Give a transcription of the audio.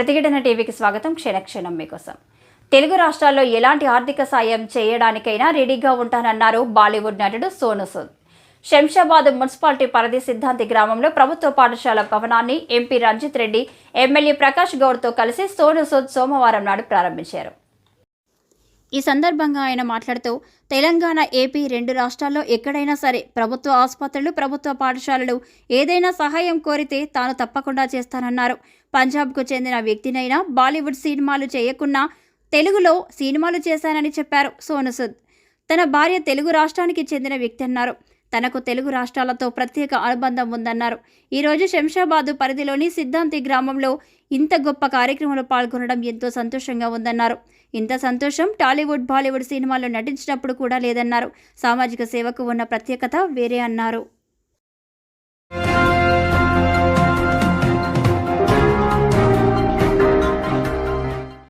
ప్రతిఘటన టీవీకి స్వాగతం. క్షణక్షణం మీకోసం. తెలుగు రాష్ట్రాల్లో ఎలాంటి ఆర్థిక సాయం చేయడానికైనా రెడీగా ఉంటానన్నారు బాలీవుడ్ నటుడు సోను సూద్. శంషాబాద్ మున్సిపాలిటీ పరిధి సిద్ధాంతి గ్రామంలో ప్రభుత్వ పాఠశాల భవనాన్ని ఎంపీ రంజిత్ రెడ్డి ఎమ్మెల్యే ప్రకాష్ గౌడ్తో కలిసి సోను సూద్ సోమవారం నాడు ప్రారంభించారు. ఈ సందర్భంగా ఆయన మాట్లాడుతూ తెలంగాణ ఏపీ రెండు రాష్ట్రాల్లో ఎక్కడైనా సరే ప్రభుత్వ ఆసుపత్రులు ప్రభుత్వ పాఠశాలలు ఏదైనా సహాయం కోరితే తాను తప్పకుండా చేస్తానన్నారు. పంజాబ్కు చెందిన వ్యక్తినైనా బాలీవుడ్ సినిమాలు చేయకున్నా తెలుగులో సినిమాలు చేశానని చెప్పారు సోను తన భార్య తెలుగు రాష్ట్రానికి చెందిన వ్యక్తి అన్నారు. తనకు తెలుగు రాష్ట్రాలతో ప్రత్యేక అనుబంధం ఉందన్నారు. ఈరోజు శంషాబాదు పరిధిలోని సిద్ధాంతి గ్రామంలో ఇంత గొప్ప కార్యక్రమంలో పాల్గొనడం ఎంతో సంతోషంగా ఉందన్నారు. ఇంత సంతోషం టాలీవుడ్ బాలీవుడ్ సినిమాల్లో నటించినప్పుడు కూడా లేదన్నారు. సామాజిక సేవకు ఉన్న ప్రత్యేకత వేరే అన్నారు.